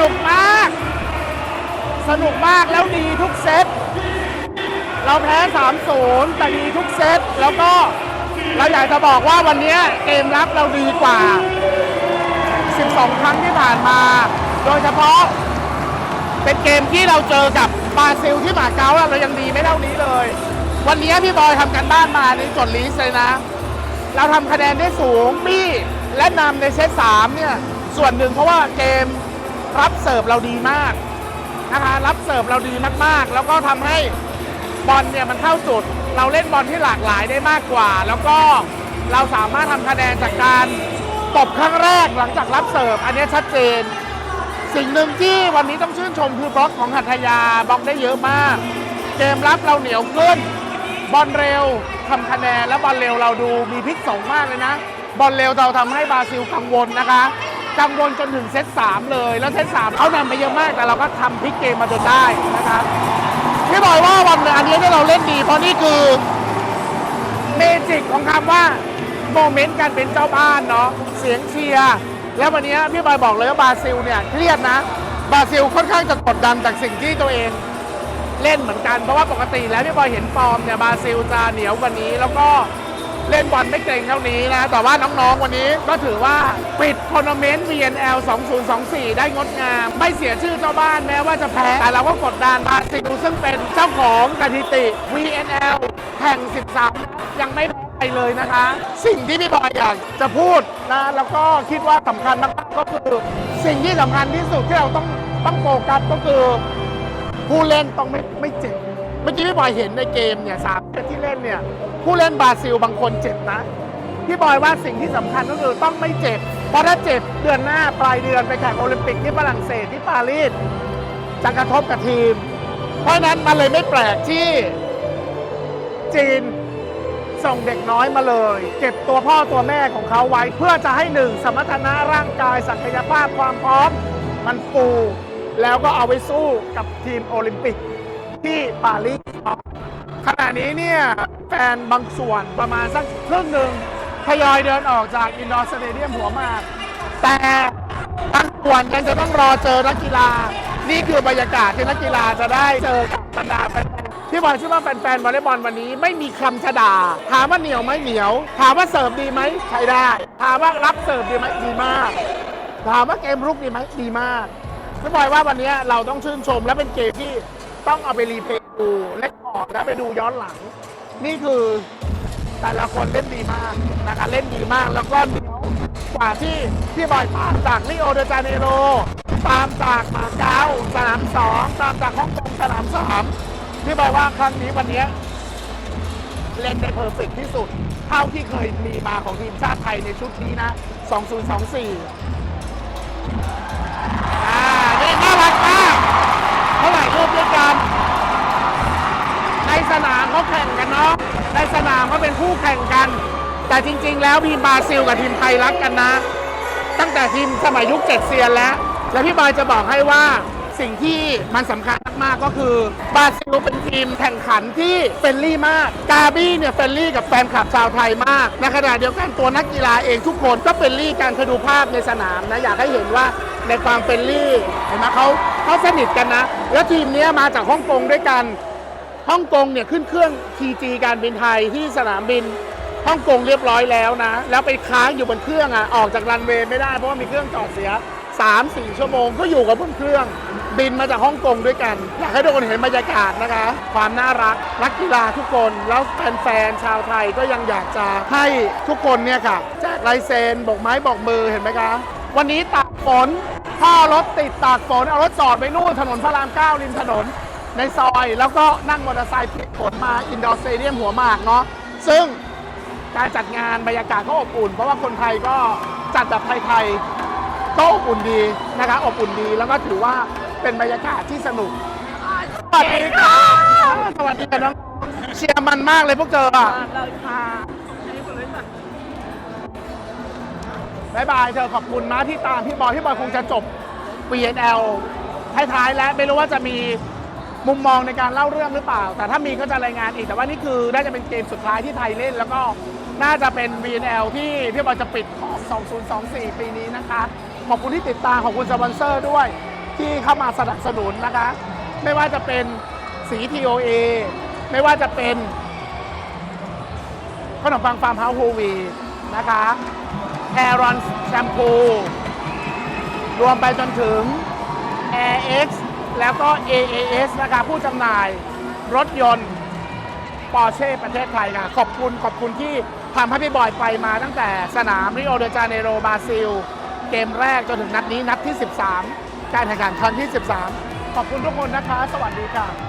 นุกมาก สนุกมากแล้วดีทุกเซต เราแพ้ 3-0 แต่ดีทุกเซต แล้วก็เราอยากจะบอกว่าวันนี้เกมรับเราดีกว่า 12 ครั้งที่ผ่านมา โดยเฉพาะ เป็นเกมที่เราเจอกับบราซิลที่มาเก๊าเรายังดีไม่เท่านี้เลย วันนี้พี่บอยทำกันบ้านมาในจดลิสเลยนะ เราทำคะแนนได้สูงบี้และนำในเซต3เนี่ย ส่วนหนึ่งเพราะว่าเกม รับเสิร์ฟเราดีมากนะคะรับเสิร์ฟเราดีมากๆ แล้วก็ทำให้บอลเนี่ยมันเข้าจุด เราเล่นบอลที่หลากหลายได้มากกว่า แล้วก็เราสามารถทำคะแนนจากการตบครั้งแรกหลังจากรับเสิร์ฟ อันนี้ชัดเจน สิ่งหนึ่งที่วันนี้ต้องชื่นชมคือบล็อกของหัตยาบล็อกได้เยอะมาก เกมรับเราเหนียวขึ้น บอลเร็วทำคะแนนและบอลเร็วเราดูมีพลิกสองมากเลยนะ บอลเร็วเราทำให้บราซิลกังวลนะคะ กังวลจนถึงเซต3เลย แล้วเซต3เขานำไปเยอะมาก แต่เราก็ทำพลิกเกมมาจนได้นะครับพี่บอยว่าวันอันนี้ที่เราเล่นดี เพราะนี่คือเมจิกของคำว่าโมเมนต์การเป็นเจ้าบ้านเนาะเสียงเชียร์แล้ววันนี้พี่บอยบอกเลยว่าบราซิลเนี่ยเครียดนะบราซิลค่อนข้างจะกดดันจากสิ่งที่ตัวเองเล่นเหมือนกันเพราะว่าปกติแล้วพี่บอยเห็นฟอร์มเนี่ยบราซิลจะเหนียวกว่านี้แล้วก็ เล่นบอลไม่เกรงเท่านี้นะ แต่ว่าน้องๆวันนี้ก็ถือว่าปิดทัวร์นาเมนต์ VNL 2024 ได้งดงาม ไม่เสียชื่อเจ้าบ้านแม้ว่าจะแพ้ แต่เราก็กดดันบาซิลซึ่งเป็นเจ้าของสถิติ VNL แข่ง 13 ยังไม่แพ้เลยนะคะ สิ่งที่พี่บอยอยากจะพูดนะแล้วก็คิดว่าสำคัญมากๆก็คือ สิ่งที่สำคัญที่สุดที่เราต้องต้องโฟกัสก็คือผู้เล่นต้องไม่ไม่เจ็บเมื่อกี้พี่บอยเห็นในเกมเนี่ยสามเซตที่เล่นเนี่ย ผู้เล่นบราซิลบางคนเจ็บนะ พี่บอยว่าสิ่งที่สำคัญก็คือต้องไม่เจ็บ เพราะถ้าเจ็บเดือนหน้าปลายเดือนไปแข่งโอลิมปิกที่ฝรั่งเศสที่ปารีสจะกระทบกับทีม เพราะฉะนั้นมันเลยไม่แปลกที่จีนส่งเด็กน้อยมาเลย เก็บตัวพ่อตัวแม่ของเขาไว้ เพื่อจะให้หนึ่งสมรรถนะร่างกายศักยภาพความพร้อม มันฟูแล้วก็เอาไว้สู้กับทีมโอลิมปิกที่ปารีส ขณะนี้เนี่ยแฟนบางส่วนประมาณสักครึ่งหนึ่งทยอยเดินออกจากอินดอร์สเตเดียมหัวมาก แต่บางส่วนยังจะต้องรอเจอนักกีฬา นี่คือบรรยากาศที่นักกีฬาจะได้เจอกับบรรดาแฟนๆพี่บอยเชื่อว่าแฟนๆวอลเลย์บอลวันนี้ไม่มีคำชะดาถามว่าเหนียวไหมเหนียว ถามว่าเสิร์ฟดีไหมใช้ได้ถามว่ารับเสิร์ฟดีไหมดีมาก ถามว่าเกมรุกดีไหมดีมากพี่บอยว่าวันนี้เราต้องชื่นชมและเป็นเกมที่ต้องเอาไปรีเพลย์ ดูเล่นออกและไปดูย้อนหลัง นี่คือแต่ละคนเล่นดีมากนะคะเล่นดีมากแล้วก็เหนียวกว่าที่พี่บอยตามจากริโอเดจาเนโรตามจากมาเก๊าสนามสองตามจากฮ่องกงสนามสามพี่บอยว่าครั้งนี้วันนี้เล่นได้เพอร์เฟกต์ที่สุด เท่าที่เคยมีมาของทีมชาติไทยในชุดนี้นะ 2024 เขาแข่งกันเนาะในสนามเขาเป็นคู่แข่งกัน แต่จริง ๆ แล้วทีมบราซิลกับทีมไทยรักกันนะ ตั้งแต่ทีมสมัยยุคเจ็ดเซียนแล้ว แล้วพี่บอยจะบอกให้ว่าสิ่งที่มันสำคัญมากๆก็คือบราซิลเป็นทีมแข่งขันที่เฟรนลี่มาก กาบี้เนี่ยเฟรนลี่กับแฟนคลับชาวไทยมากในขณะเดียวกันตัวนักกีฬาเองทุกคนก็เฟรนลี่การเคยดูภาพในสนามนะอยากให้เห็นว่าในความเฟรนลี่เห็นไหมเขาเขาสนิทกันนะ แล้วทีมเนี้ยมาจากฮ่องกงด้วยกัน ฮ่องกงเนี่ยขึ้นเครื่อง TG การบินไทยที่สนามบินฮ่องกงเรียบร้อยแล้วนะ แล้วไปค้างอยู่บนเครื่องอะออกจากรันเวย์ไม่ได้เพราะว่ามีเครื่องจอดเสีย 3 4 ชั่วโมงก็อยู่กับบนเครื่อง บินมาจากฮ่องกงด้วยกันอยากให้ทุกคนเห็นบรรยากาศนะคะ ความน่ารักนักกีฬาทุกคนแล้วแฟนๆชาวไทยก็ยังอยากจะให้ทุกคนเนี่ยค่ะแจกลายเซ็นบอกไม้บอกมือเห็นไหมคะ วันนี้ตากฝนพ่อรถติดตากฝนเอารถจอดไปนู่นถนนพระรามเก้าริมถนน ในซอย แล้วก็นั่งมอเตอร์ไซค์ผิดผลมาอินดอร์สเตเดียมหัวหมากเนาะซึ่งการจัดงานบรรยากาศก็อบอุ่น เพราะว่าคนไทยก็จัดแบบไทยๆก็อบอุ่นดีนะคะอบอุ่นดีแล้วก็ถือว่าเป็นบรรยากาศที่สนุกสวัสดีค่ะสวัสดีค่ะน้องเชียร์มันมากเลยพวกเธออะเราค่ะบายบายเธอขอบคุณนะที่ตามพี่บอยพี่บอยคงจะจบ VNL ท้ายๆแล้วไม่รู้ว่าจะมี มุมมองในการเล่าเรื่องหรือเปล่า แต่ถ้ามีก็จะรายงานอีก แต่ว่านี่คือน่าจะเป็นเกมสุดท้ายที่ไทยเล่น แล้วก็น่าจะเป็น VNL ที่พี่บอยจะปิดของ 2024 ปีนี้นะคะ ขอบคุณที่ติดตามขอบคุณสปอนเซอร์ด้วย ที่เข้ามาสนับสนุนนะคะ ไม่ว่าจะเป็นสี TOA ไม่ว่าจะเป็นขนมปังฟาร์มเฮาส์ฮูวีนะคะแอรอนแชมพู รวมไปจนถึง AirX แล้วก็ AAS นะคะผู้จำหน่ายรถยนต์ปอร์เช่ประเทศไทยค่ะ ขอบคุณขอบคุณที่ทำให้พี่บอยไปมาตั้งแต่สนามริโอเดจาเนโรบราซิล เกมแรกจนถึงนัดนี้นัดที่ 13 การแข่งขันครั้งที่ 13 ขอบคุณทุกคนนะคะ สวัสดีค่ะ